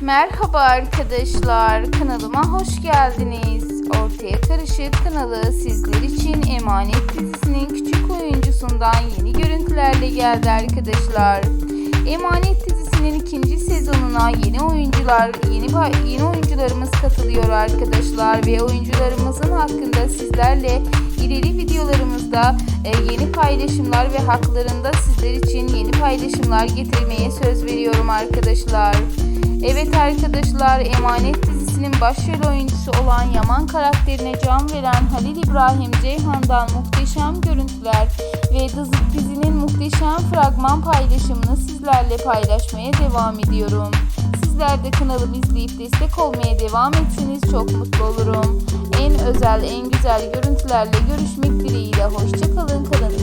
Merhaba arkadaşlar, kanalıma hoş geldiniz. Ortaya Karışık kanalı sizler için Emanet dizisinin küçük oyuncusundan yeni görüntülerle geldi arkadaşlar. Emanet dizisinin ikinci sezonuna yeni oyuncular, yeni yeni oyuncularımız katılıyor arkadaşlar ve oyuncularımızın hakkında sizlerle ileri videolarımızda e, yeni paylaşımlar ve haklarında sizler için yeni paylaşımlar getirmeye söz veriyorum arkadaşlar. Evet arkadaşlar Emanet dizisinin başrol oyuncusu olan Yaman karakterine can veren Halil İbrahim Ceyhan'dan muhteşem görüntüler ve dizi- dizinin muhteşem fragman paylaşımını sizlerle paylaşmaya devam ediyorum. Sizler de kanalımı izleyip destek olmaya devam etseniz çok mutlu olurum. En özel, en güzel görüntülerle görüşmek dileğiyle. Hoşçakalın kanalımı